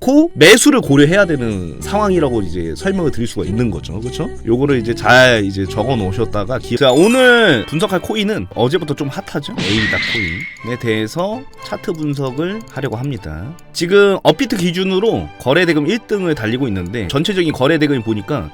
않고 매수를 고려해야 되는 상황이라고 이제 설명을 드릴 수가 있는 거죠. 그렇죠? 요거를 이제 잘 이제 적어 놓으셨다가 기... 자, 오늘 분석할 코인은 어제부터 좀 핫하죠. 에이다 코인에 대해서 차트 분석을 하려고 합니다. 지금 업비트 기준으로 거래 대금 1등을 달리고 있는데 전체적인 거래 대금이 보니까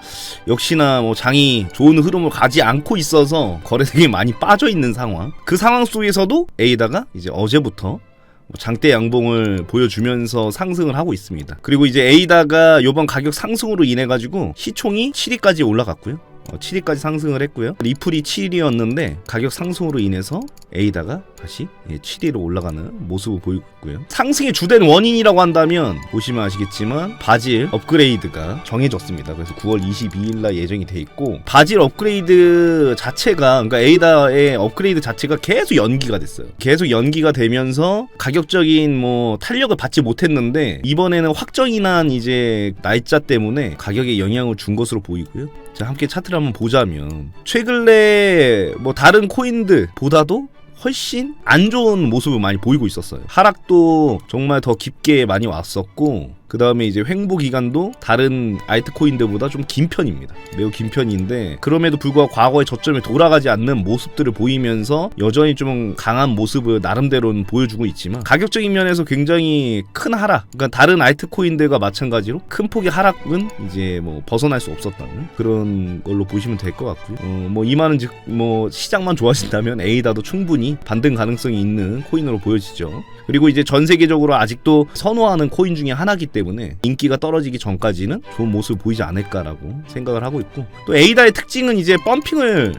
역시나 뭐 장이 좋은 흐름을 가지 않고 있어서 거래 대금이 많이 빠져 있는 상황. 그 상황 속에서도 에이다가 이제 어제부터 뭐 장대 양봉을 보여주면서 상승을 하고 있습니다. 그리고 이제 에이다가 이번 가격 상승으로 인해 가지고 시총이 7위까지 올라갔고요. 어, 7위까지 상승을 했고요. 리플이 7위였는데 가격 상승으로 인해서 에이다가 다시 7위로 올라가는 모습을 보이고 있고요. 상승의 주된 원인이라고 한다면 보시면 아시겠지만 바질 업그레이드가 정해졌습니다. 그래서 9월 22일 날 예정이 돼 있고 바질 업그레이드 자체가 그러니까 에이다의 업그레이드 자체가 계속 연기가 됐어요. 계속 연기가 되면서 가격적인 뭐 탄력을 받지 못했는데 이번에는 확정이 난 이제 날짜 때문에 가격에 영향을 준 것으로 보이고요. 자, 함께 차트를 한번 보자면 최근에 뭐 다른 코인들보다도 훨씬 안 좋은 모습을 많이 보이고 있었어요. 하락도 정말 더 깊게 많이 왔었고 그 다음에 이제 횡보 기간도 다른 알트코인들보다 좀 긴 편입니다. 매우 긴 편인데 그럼에도 불구하고 과거의 저점에 돌아가지 않는 모습들을 보이면서 여전히 좀 강한 모습을 나름대로는 보여주고 있지만 가격적인 면에서 굉장히 큰 하락. 그러니까 다른 알트코인들과 마찬가지로 큰 폭의 하락은 이제 뭐 벗어날 수 없었다는 그런 걸로 보시면 될 것 같고요. 어, 뭐 이만은 즉 뭐 시장만 좋아진다면 에이다도 충분히 반등 가능성이 있는 코인으로 보여지죠. 그리고 이제 전 세계적으로 아직도 선호하는 코인 중에 하나기 때문에 인기가 떨어지기 전까지는 좋은 모습을 보이지 않을까라고 생각을 하고 있고 또 에이다의 특징은 이제 펌핑을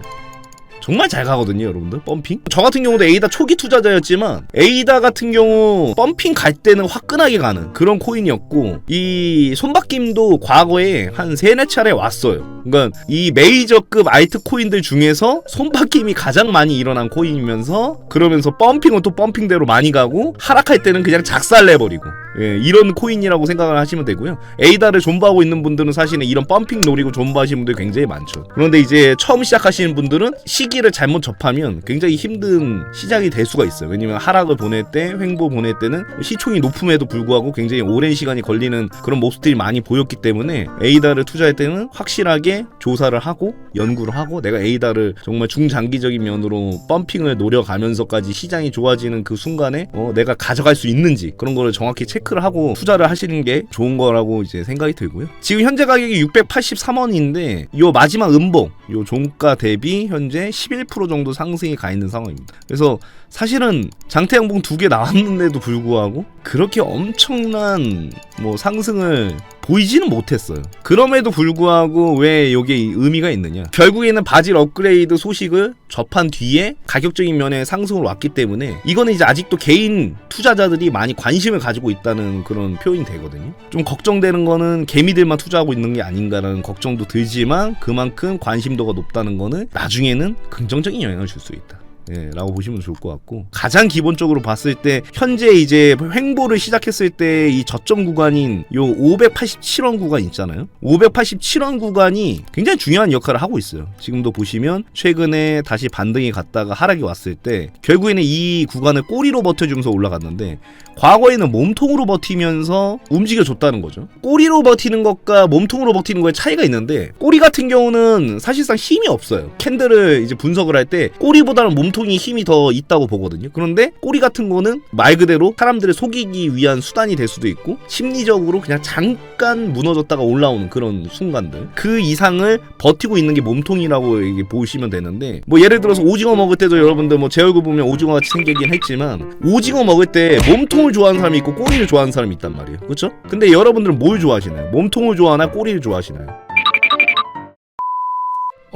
정말 잘 가거든요, 여러분들. 펌핑. 저 같은 경우도 에이다 초기 투자자였지만 에이다 같은 경우 펌핑 갈 때는 화끈하게 가는 그런 코인이었고 이 손바뀜도 과거에 한 세네 차례 왔어요. 그러니까 이 메이저급 알트 코인들 중에서 손바뀜이 가장 많이 일어난 코인이면서 그러면서 펌핑은 또 펌핑대로 많이 가고 하락할 때는 그냥 작살내버리고 예, 이런 코인이라고 생각을 하시면 되고요. 에이다를 존버하고 있는 분들은 사실은 이런 펌핑 노리고 존버하시는 분들이 굉장히 많죠. 그런데 이제 처음 시작하시는 분들은 시기를 잘못 접하면 굉장히 힘든 시작이 될 수가 있어요. 왜냐면 하락을 보낼 때, 횡보 보낼 때는 시총이 높음에도 불구하고 굉장히 오랜 시간이 걸리는 그런 모습들이 많이 보였기 때문에 에이다를 투자할 때는 확실하게 조사를 하고 연구를 하고 내가 에이다를 정말 중장기적인 면으로 펌핑을 노려가면서까지 시장이 좋아지는 그 순간에 어, 내가 가져갈 수 있는지 그런 거를 정확히 체크를 하고 투자를 하시는 게 좋은 거라고 이제 생각이 들고요. 지금 현재 가격이 683원인데 요 마지막 음봉 요 종가 대비 현재 11% 정도 상승이 가 있는 상황입니다. 그래서 사실은 장태양봉 두 개 나왔는데도 불구하고 그렇게 엄청난 뭐 상승을 보이지는 못했어요. 그럼에도 불구하고 왜 이게 의미가 있느냐? 결국에는 바질 업그레이드 소식을 접한 뒤에 가격적인 면에 상승을 왔기 때문에 이거는 이제 아직도 개인 투자자들이 많이 관심을 가지고 있다는 그런 표현이 되거든요. 좀 걱정되는 거는 개미들만 투자하고 있는 게 아닌가라는 걱정도 들지만 그만큼 관심 도가 높다는 거는 나중에는 긍정적인 영향을 줄 수 있다. 예, 라고 보시면 좋을 것 같고. 가장 기본적으로 봤을 때 현재 이제 횡보를 시작했을 때 이 저점 구간인 요 587원 구간 있잖아요. 587원 구간이 굉장히 중요한 역할을 하고 있어요. 지금도 보시면 최근에 다시 반등이 갔다가 하락이 왔을 때 결국에는 이 구간을 꼬리로 버텨주면서 올라갔는데 과거에는 몸통으로 버티면서 움직여줬다는 거죠. 꼬리로 버티는 것과 몸통으로 버티는 거에 차이가 있는데 꼬리 같은 경우는 사실상 힘이 없어요. 캔들을 이제 분석을 할 때 꼬리보다는 몸통 이 힘이 더 있다고 보거든요 그런데 꼬리 같은 거는 말 그대로 사람들을 속이기 위한 수단이 될 수도 있고 심리적으로 그냥 잠깐 무너졌다가 올라오는 그런 순간들 그 이상을 버티고 있는 게 몸통이라고 보시면 되는데 뭐 예를 들어서 오징어 먹을 때도 여러분들 뭐 제 얼굴 보면 오징어 같이 생기긴 했지만 오징어 먹을 때 몸통을 좋아하는 사람이 있고 꼬리를 좋아하는 사람이 있단 말이에요 그렇죠? 근데 여러분들은 뭘 좋아하시나요? 몸통을 좋아하나 꼬리를 좋아하시나요?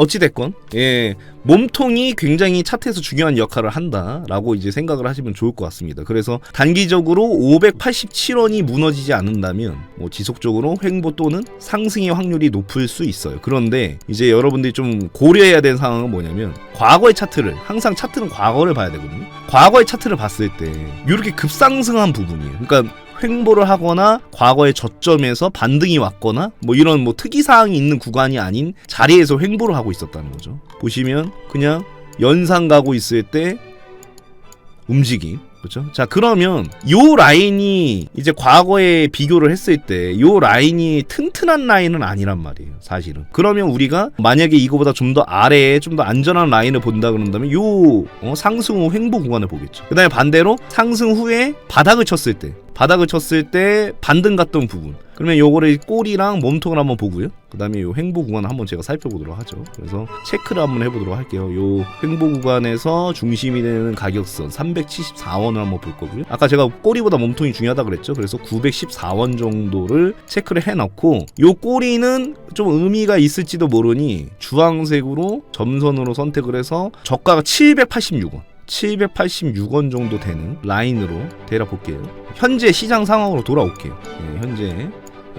어찌됐건 예 몸통이 굉장히 차트에서 중요한 역할을 한다라고 이제 생각을 하시면 좋을 것 같습니다. 그래서 단기적으로 587원이 무너지지 않는다면 뭐 지속적으로 횡보 또는 상승의 확률이 높을 수 있어요. 그런데 이제 여러분들이 좀 고려해야 되는 상황은 뭐냐면 과거의 차트를 항상 차트는 과거를 봐야 되거든요. 과거의 차트를 봤을 때 이렇게 급상승한 부분이에요. 그러니까 횡보를 하거나 과거의 저점에서 반등이 왔거나 뭐 이런 뭐 특이 사항이 있는 구간이 아닌 자리에서 횡보를 하고 있었다는 거죠. 보시면 그냥 연상 가고 있을 때 움직임 그렇죠? 자 그러면 요 라인이 이제 과거에 비교를 했을 때 요 라인이 튼튼한 라인은 아니란 말이에요 사실은 그러면 우리가 만약에 이거보다 좀 더 아래에 좀 더 안전한 라인을 본다 그런다면 요 어, 상승 후 횡보 구간을 보겠죠 그 다음에 반대로 상승 후에 바닥을 쳤을 때 바닥을 쳤을 때 반등 갔던 부분. 그러면 요거를 꼬리랑 몸통을 한번 보고요. 그 다음에 요 횡보 구간을 한번 제가 살펴보도록 하죠. 그래서 체크를 한번 해보도록 할게요. 요 횡보 구간에서 중심이 되는 가격선 374원을 한번 볼 거고요. 아까 제가 꼬리보다 몸통이 중요하다 그랬죠? 그래서 914원 정도를 체크를 해놓고 요 꼬리는 좀 의미가 있을지도 모르니 주황색으로 점선으로 선택을 해서 저가가 786원 786원 정도 되는 라인으로 대략 볼게요. 현재 시장 상황으로 돌아올게요. 예, 현재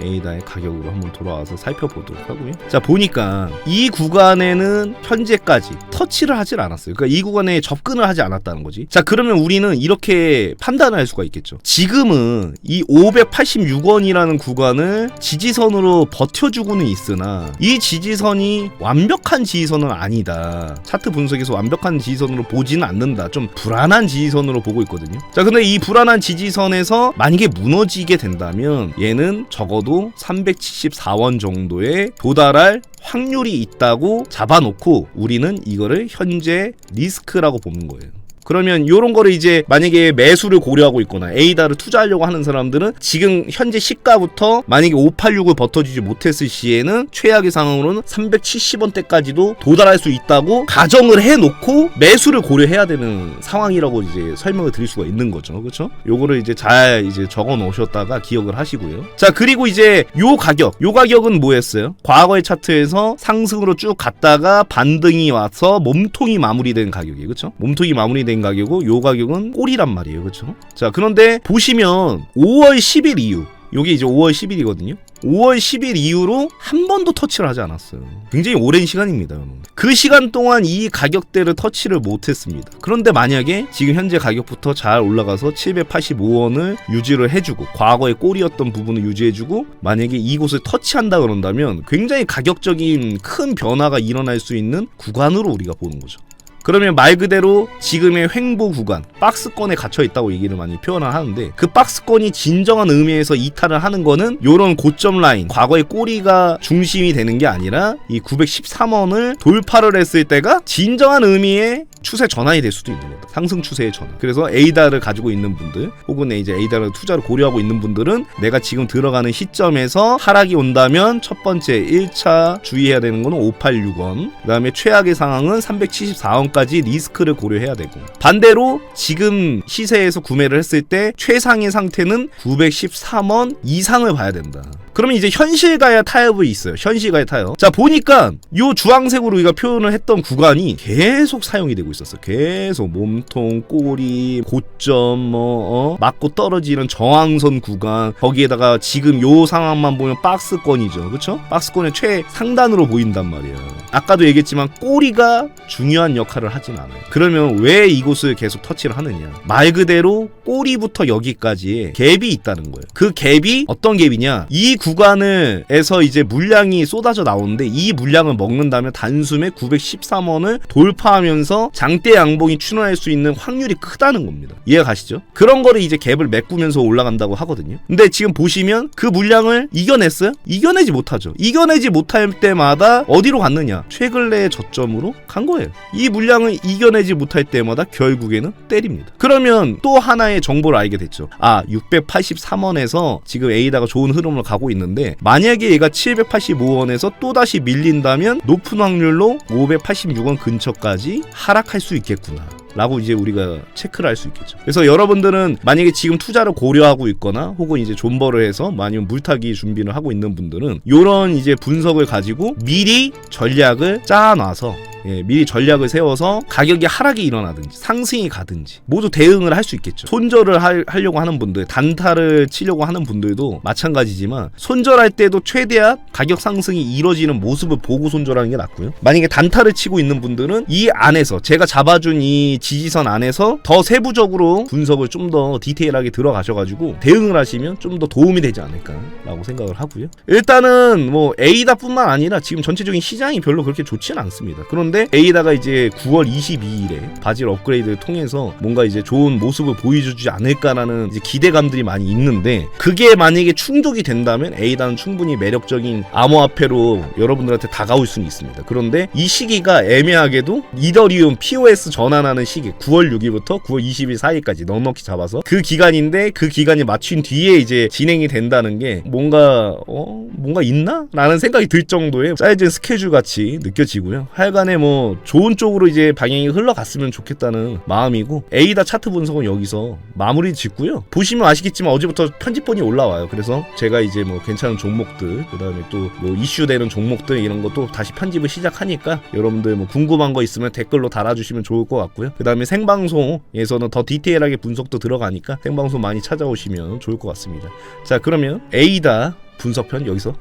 에이다의 가격으로 한번 돌아와서 살펴보도록 하고요. 자 보니까 이 구간에는 현재까지 터치를 하질 않았어요. 그러니까 이 구간에 접근을 하지 않았다는 거지. 자 그러면 우리는 이렇게 판단을 할 수가 있겠죠. 지금은 이 586원이라는 구간을 지지선으로 버텨주고는 있으나 이 지지선이 완벽한 지지선은 아니다. 차트 분석에서 완벽한 지지선으로 보지는 않는다. 좀 불안한 지지선으로 보고 있거든요. 자 근데 이 불안한 지지선에서 만약에 무너지게 된다면 얘는 적어 도 374원 정도에 도달할 확률이 있다고 잡아놓고 우리는 이거를 현재 리스크라고 보는 거예요. 그러면 이런 거를 이제 만약에 매수를 고려하고 있거나 에이다를 투자하려고 하는 사람들은 지금 현재 시가부터 만약에 586을 버텨주지 못했을 시에는 최악의 상황으로는 370원대까지도 도달할 수 있다고 가정을 해놓고 매수를 고려해야 되는 상황이라고 이제 설명을 드릴 수가 있는 거죠. 그렇죠? 요거를 이제 잘 이제 적어 놓으셨다가 기억을 하시고요. 자, 그리고 이제 요 가격, 요 가격은 뭐였어요? 과거의 차트에서 상승으로 쭉 갔다가 반등이 와서 몸통이 마무리된 가격이에요. 그렇죠? 몸통이 마무리된 가격이고 요 가격은 꼴이란 말이에요. 그렇죠? 자, 그런데 보시면 5월 10일 이후 요게 이제 5월 10일이거든요. 5월 10일 이후로 한 번도 터치를 하지 않았어요. 굉장히 오랜 시간입니다. 그 시간 동안 이 가격대를 터치를 못했습니다. 그런데 만약에 지금 현재 가격부터 잘 올라가서 785원을 유지를 해주고 과거의 꼴이었던 부분을 유지해주고 만약에 이곳을 터치한다 그런다면 굉장히 가격적인 큰 변화가 일어날 수 있는 구간으로 우리가 보는 거죠. 그러면 말 그대로 지금의 횡보 구간, 박스권에 갇혀 있다고 얘기를 많이 표현을 하는데 그 박스권이 진정한 의미에서 이탈을 하는 거는 요런 고점 라인, 과거의 꼬리가 중심이 되는 게 아니라 이 913원을 돌파를 했을 때가 진정한 의미의 추세 전환이 될 수도 있는 겁니다. 상승 추세의 전환. 그래서 에이다를 가지고 있는 분들, 혹은 이제 에이다를 투자를 고려하고 있는 분들은 내가 지금 들어가는 시점에서 하락이 온다면 첫 번째 1차 주의해야 되는 거는 586원. 그다음에 최악의 상황은 374원 까지 리스크를 고려해야 되고. 반대로 지금 시세에서 구매를 했을 때 최상의 상태는 913원 이상을 봐야 된다. 그러면 이제 현실가야 타협이 있어요. 현실가야 타협. 자 보니까 요 주황색으로 우리가 표현을 했던 구간이 계속 사용이 되고 있었어. 계속 몸통, 꼬리, 고점, 뭐 어? 맞고 떨어지는 저항선 구간. 거기에다가 지금 요 상황만 보면 박스권이죠, 그렇죠? 박스권의 최상단으로 보인단 말이에요. 아까도 얘기했지만 꼬리가 중요한 역할을 하진 않아요. 그러면 왜 이곳을 계속 터치를 하느냐? 말 그대로 꼬리부터 여기까지의 갭이 있다는 거예요. 그 갭이 어떤 갭이냐? 이 구간을 에서 이제 물량이 쏟아져 나오는데 이 물량을 먹는다면 단숨에 913원을 돌파하면서 장대 양봉이 출현할 수 있는 확률이 크다는 겁니다. 이해 가시죠? 그런 거를 이제 갭을 메꾸면서 올라간다고 하거든요. 근데 지금 보시면 그 물량을 이겨냈어요? 이겨내지 못하죠. 이겨내지 못할 때마다 어디로 갔느냐? 최근래의 저점으로 간 거예요. 이 물량 을 이겨내지 못할 때마다 결국에는 때립니다. 그러면 또 하나의 정보를 알게 됐죠. 아, 683원에서 지금 에이다가 좋은 흐름을 가고 있는데 만약에 얘가 785원에서 또다시 밀린다면 높은 확률로 586원 근처까지 하락할 수 있겠구나. 라고 이제 우리가 체크를 할 수 있겠죠. 그래서 여러분들은 만약에 지금 투자를 고려하고 있거나 혹은 이제 존버를 해서 아니면 물타기 준비를 하고 있는 분들은 요런 이제 분석을 가지고 미리 전략을 짜놔서 예, 미리 전략을 세워서 가격이 하락이 일어나든지 상승이 가든지 모두 대응을 할 수 있겠죠. 손절을 할, 하려고 하는 분들, 단타를 치려고 하는 분들도 마찬가지지만 손절할 때도 최대한 가격 상승이 이뤄지는 모습을 보고 손절하는 게 낫고요. 만약에 단타를 치고 있는 분들은 이 안에서 제가 잡아준 이 지지선 안에서 더 세부적으로 분석을 좀 더 디테일하게 들어가셔가지고 대응을 하시면 좀 더 도움이 되지 않을까라고 생각을 하고요. 일단은 뭐 에이다뿐만 아니라 지금 전체적인 시장이 별로 그렇게 좋지는 않습니다. 그런데 그런데 에이다가 이제 9월 22일에 바질 업그레이드를 통해서 뭔가 이제 좋은 모습을 보여주지 않을까라는 이제 기대감들이 많이 있는데 그게 만약에 충족이 된다면 에이다는 충분히 매력적인 암호화폐로 여러분들한테 다가올 수는 있습니다. 그런데 이 시기가 애매하게도 이더리움 POS 전환하는 시기 9월 6일부터 9월 20일 사이까지 넉넉히 잡아서 그 기간인데 그 기간이 맞춘 뒤에 이제 진행이 된다는 게 뭔가 어 뭔가 있나? 라는 생각이 들 정도의 사이즈 스케줄 같이 느껴지고요. 하여간에 뭐 좋은 쪽으로 이제 방향이 흘러갔으면 좋겠다는 마음이고 에이다 차트 분석은 여기서 마무리 짓고요. 보시면 아시겠지만 어제부터 편집본이 올라와요. 그래서 제가 이제 뭐 괜찮은 종목들 그다음에 또 뭐 이슈되는 종목들 이런 것도 다시 편집을 시작하니까 여러분들 뭐 궁금한 거 있으면 댓글로 달아주시면 좋을 것 같고요. 그다음에 생방송에서는 더 디테일하게 분석도 들어가니까 생방송 많이 찾아오시면 좋을 것 같습니다. 자 그러면 에이다 분석편 여기서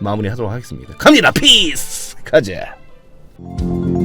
마무리하도록 하겠습니다. 갑니다. 피스. 가자. Thank you.